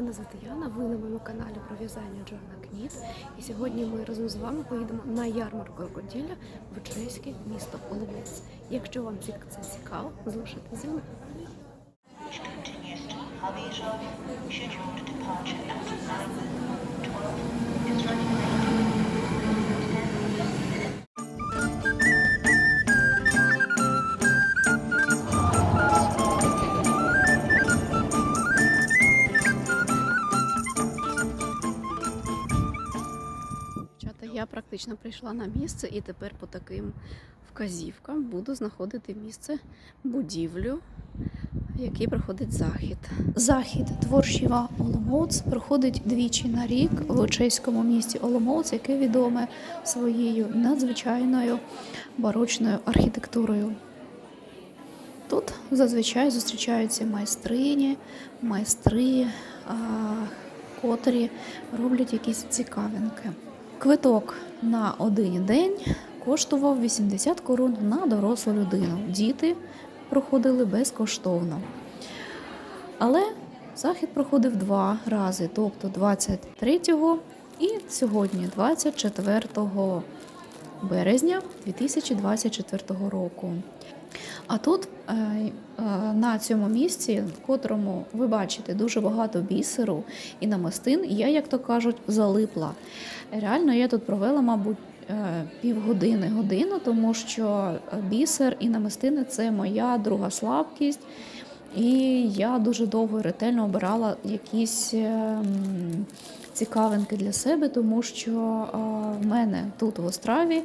Мене звати Яна, ви на моєму каналі про в'язання Джоанна Кніт. І сьогодні ми разом з вами поїдемо на ярмарку крокоділя в чеське місто Половець. Якщо вам це цікаво, залишайте зі мною. continues to Havířov, я практично прийшла на місце і тепер по таким вказівкам буду знаходити місце будівлю, в якій проходить захід. Захід творчіва Оломоц проходить двічі на рік в чеському місті Оломоц, яке відоме своєю надзвичайною барочною архітектурою. Тут зазвичай зустрічаються майстрині, майстри, котрі роблять якісь цікавинки. Квиток на один день коштував 80 корун на дорослу людину. Діти проходили безкоштовно. Але захід проходив два рази, тобто 23 і сьогодні, 24 березня 2024 року. А тут е, на цьому місці, в котрому ви бачите дуже багато бісеру і намистин, я, як то кажуть, залипла. Реально, я тут провела, мабуть, е, півгодини годину, тому що бісер і намистини це моя друга слабкість. І я дуже довго і ретельно обирала якісь ем, цікавинки для себе, тому що е, в мене тут в Острові е,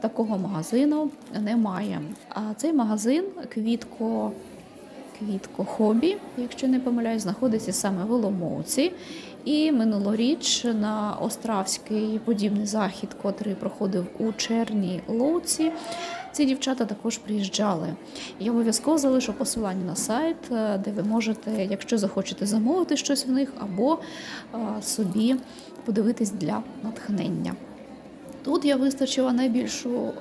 такого магазину немає. А цей магазин Квітко. Квітко Хобі, якщо не помиляюсь, знаходиться саме в Оломовці. І минулоріч на Островський подібний захід, котрий проходив у Черній Лоуці, ці дівчата також приїжджали. Я обов'язково залишу посилання на сайт, е, де ви можете, якщо захочете замовити щось в них, або е, собі подивитись для натхнення. Тут я вистачила найбільшу е,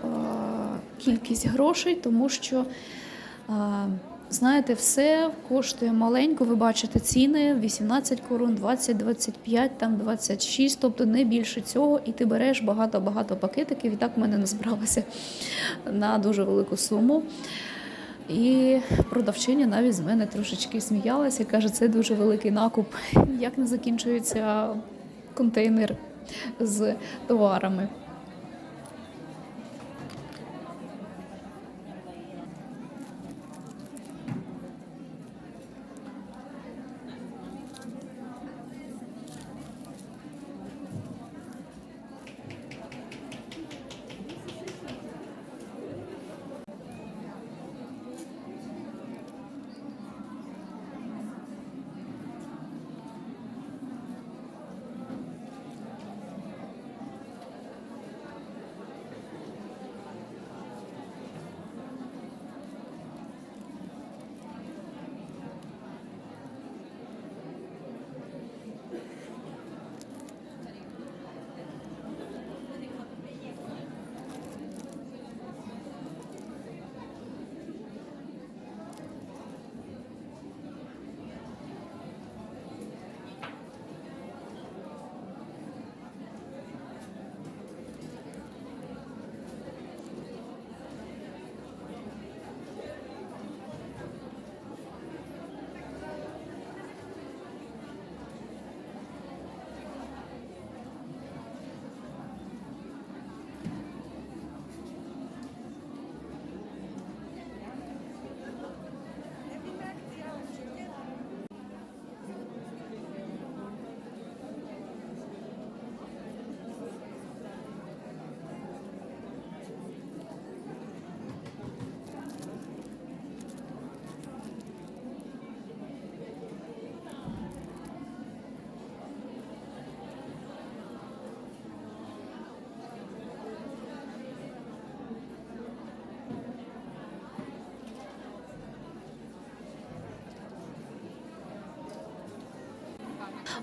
кількість грошей, тому що, знаєте, все коштує маленько. Ви бачите ціни 18 корун, 20, 25, там 26, тобто не більше цього. І ти береш багато-багато пакетиків. І так в мене назбиралося на дуже велику суму. І продавчиня навіть з мене трошечки сміялася, каже, це дуже великий накуп. Як не закінчується контейнер з товарами.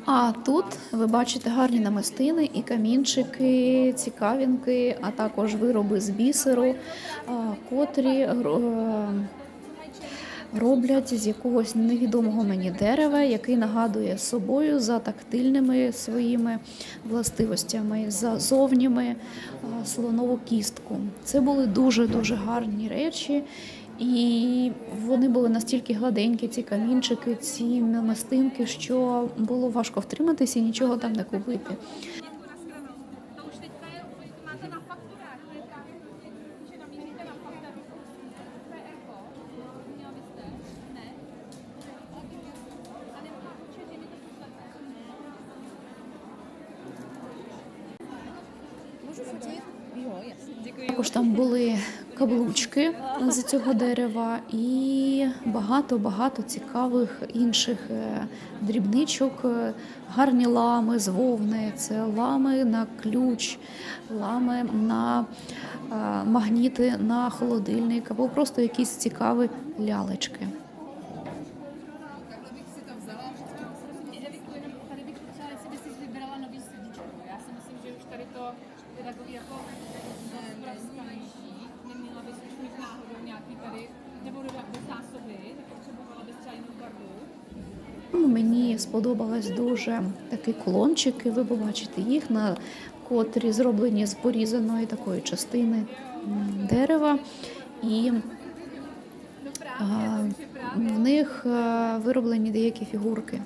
А тут ви бачите гарні намистини і камінчики, цікавинки, а також вироби з бісеру, котрі е, роблять з якогось невідомого мені дерева, який нагадує собою за тактильними своїми властивостями, за зовніми слонову кістку. Це були дуже дуже гарні речі. І вони були настільки гладенькі, ці камінчики, ці намистинки, що було важко втриматися і нічого там не купити. Також там були каблучки з цього дерева і багато-багато цікавих інших е, дрібничок, Е, гарні лами з вовни, це лами на ключ, лами на е, магніти на холодильник або просто якісь цікаві лялечки. Мені сподобалось дуже такі кулончики. Ви побачите їх, на котрі зроблені з порізаної такої частини дерева. І а, в них е, вироблені деякі фігурки.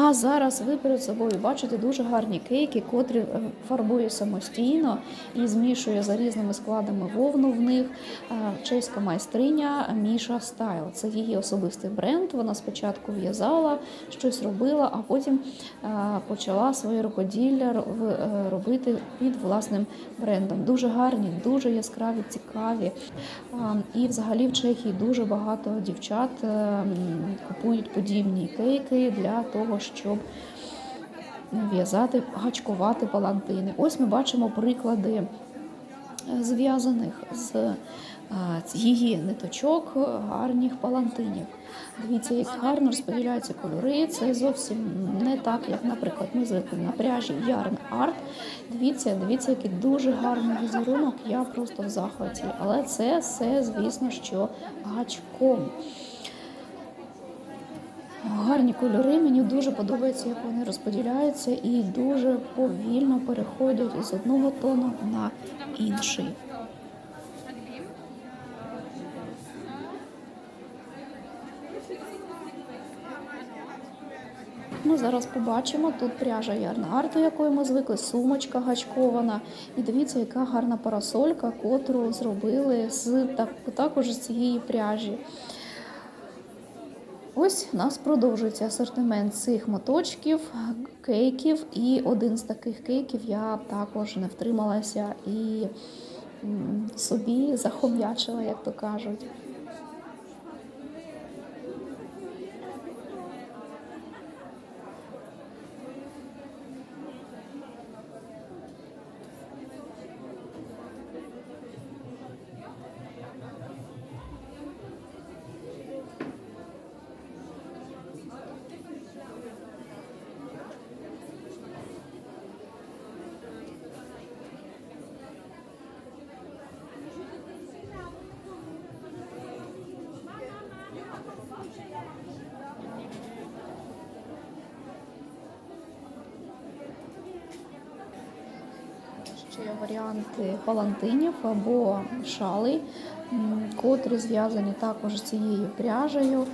А зараз ви перед собою бачите дуже гарні кейки, котрі е, фарбує самостійно і змішує за різними складами вовну в них. Чеська майстриня Міша Стайл. Це її особистий бренд. Вона спочатку в'язала, щось робила, а потім почала своє рукоділля е, робити під власним брендом. Дуже гарні, дуже яскраві, цікаві. І взагалі в Чехії дуже багато дівчат е, купують подібні кейки для того, щоб в'язати, гачкувати палантини. Ось ми бачимо приклади е, зв'язаних з е, її ниточок гарних палантинів. Дивіться, як гарно розподіляються кольори. Це зовсім не так, як, наприклад, ми звикли на пряжі Yarn Art. Дивіться, дивіться, який дуже гарний візерунок. Я просто в захваті. Але це все, звісно, що гачком. Гарні кольори, мені дуже подобається, як вони розподіляються і дуже повільно переходять з одного тону на інший. Ми зараз побачимо тут пряжа Ярна до якої ми звикли, сумочка гачкована. І дивіться, яка гарна парасолька, котру зробили з так, також з цієї пряжі. Ось у нас продовжується асортимент цих моточків, кейків. І один з таких кейків я також не втрималася і собі захом'ячила, як то кажуть. Є варіанти палантинів або шалей, котрі зв'язані також з цією пряжею.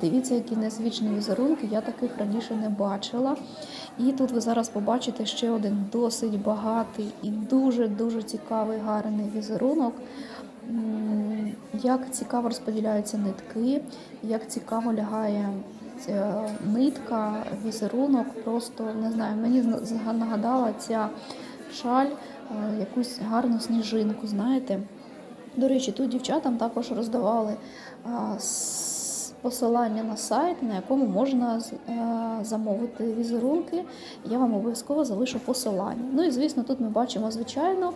Дивіться, які незвичні візерунки, я таких раніше не бачила. І тут ви зараз побачите ще один досить багатий і дуже-дуже цікавий гарний візерунок. Як цікаво розподіляються нитки, як цікаво лягає нитка, візерунок, просто не знаю, мені нагадала ця шаль е, якусь гарну сніжинку, знаєте. До речі, тут дівчатам також роздавали а, посилання на сайт, на якому можна е, замовити візерунки. Я вам обов'язково залишу посилання. Ну і звісно, тут ми бачимо звичайно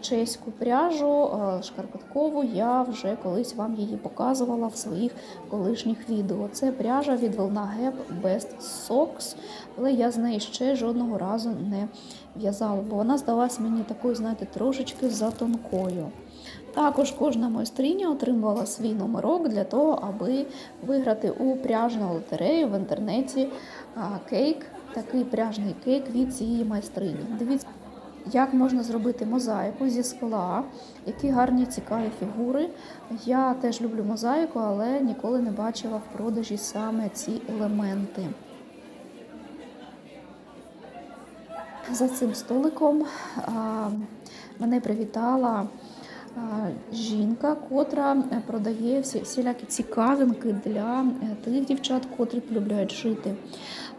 чеську пряжу шкарпеткову. Я вже колись вам її показувала в своїх колишніх відео. Це пряжа від Волна Gap Best Socks, але я з неї ще жодного разу не в'язала, бо вона здалась мені такою, знаєте, трошечки затонкою. Також кожна майстриня отримувала свій номерок для того, аби виграти у пряжну лотерею в інтернеті кейк, такий пряжний кейк від цієї майстрині. Дивіться, як можна зробити мозаїку зі скла, які гарні цікаві фігури. Я теж люблю мозаїку, але ніколи не бачила в продажі саме ці елементи. За цим столиком а, мене привітала жінка, котра е, продає всі, всілякі цікавинки для е, тих дівчат, котрі полюбляють жити.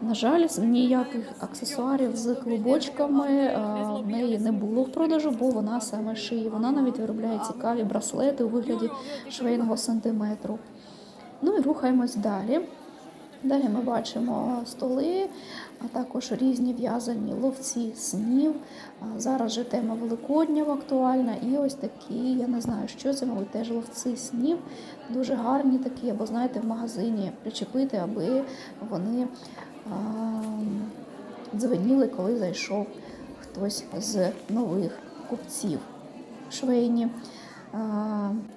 На жаль, ніяких аксесуарів з клубочками в неї не було в продажу, бо вона саме шиє. Вона навіть виробляє цікаві браслети у вигляді швейного сантиметру. Ну і рухаємось далі. Далі ми бачимо столи, а також різні в'язані ловці снів. Зараз же тема Великодня актуальна. І ось такі, я не знаю, що це, мабуть, теж ловці снів. Дуже гарні такі, або знаєте, в магазині причепити, аби вони дзвеніли, коли зайшов хтось з нових купців. Швейні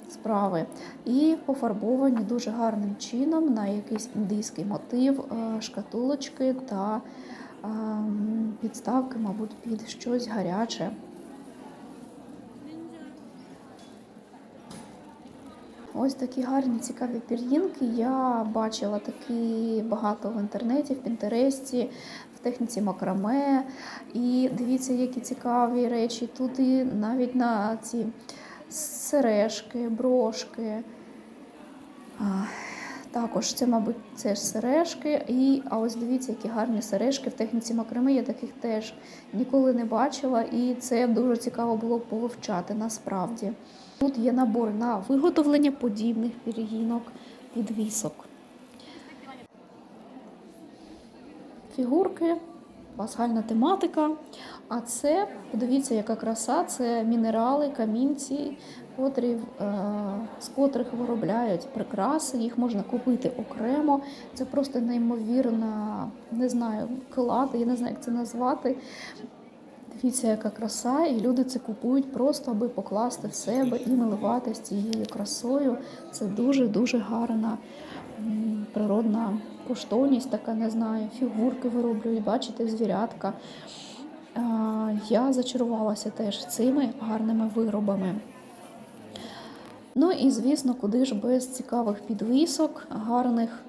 справи. І пофарбовані дуже гарним чином на якийсь індійський мотив а, шкатулочки та підставки, мабуть, під щось гаряче. Ось такі гарні цікаві пір'їнки. Я бачила такі багато в інтернеті, в Пінтересті, в техніці макраме. І дивіться, які цікаві речі. Тут і навіть на ці сережки, брошки. Також це, мабуть, це ж сережки. І, а ось дивіться, які гарні сережки в техніці макраме. Я таких теж ніколи не бачила, і це дуже цікаво було повивчати насправді. Тут є набор на виготовлення подібних пір'їнок підвісок. Фігурки, пасхальна тематика. А це, подивіться, яка краса, це мінерали, камінці, котрі, е, з котрих виробляють прикраси. Їх можна купити окремо. Це просто неймовірна, не знаю, клад, я не знаю, як це назвати. Дивіться, яка краса, і люди це купують просто, аби покласти в себе і милуватися цією красою. Це дуже-дуже гарна природна коштовність, така не знаю, фігурки вироблюють, бачите, звірятка. Я зачарувалася теж цими гарними виробами. Ну і звісно, куди ж без цікавих підвісок, гарних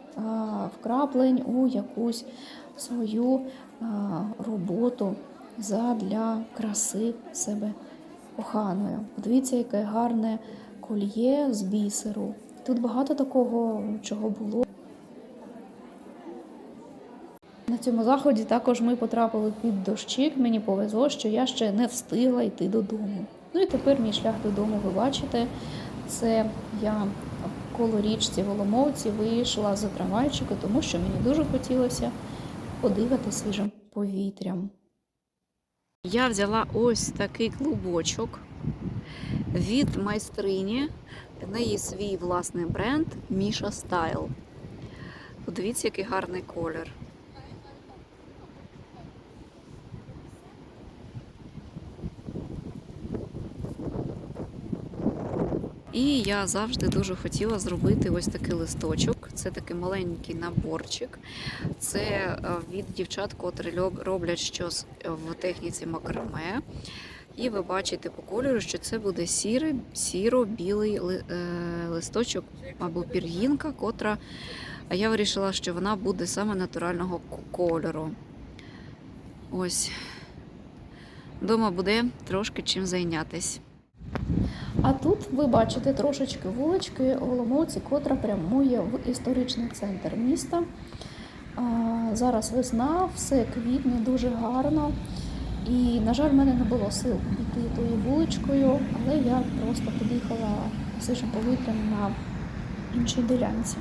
вкраплень у якусь свою роботу задля краси себе коханою. Подивіться, яке гарне кольє з бісеру. Тут багато такого, чого було. На цьому заході також ми потрапили під дощик. Мені повезло, що я ще не встигла йти додому. Ну і тепер мій шлях додому, ви бачите, це я коло річці Воломовці вийшла за трамвайчика, тому що мені дуже хотілося подихати свіжим повітрям. Я взяла ось такий клубочок від майстрині. В неї свій власний бренд Міша Стайл. Подивіться, який гарний колір. І я завжди дуже хотіла зробити ось такий листочок. Це такий маленький наборчик. Це е, від дівчат, котрі роблять щось в техніці макраме. І ви бачите по кольору, що це буде сірий, сіро-білий е, листочок або пір'їнка, котра я вирішила, що вона буде саме натурального кольору. Ось. Дома буде трошки чим зайнятись. А тут ви бачите трошечки вулички Оломовці, котра прямує в історичний центр міста. Зараз весна, все квітне дуже гарно. І, на жаль, в мене не було сил піти тою вуличкою, але я просто подихала свіжим повітрям на іншій ділянці.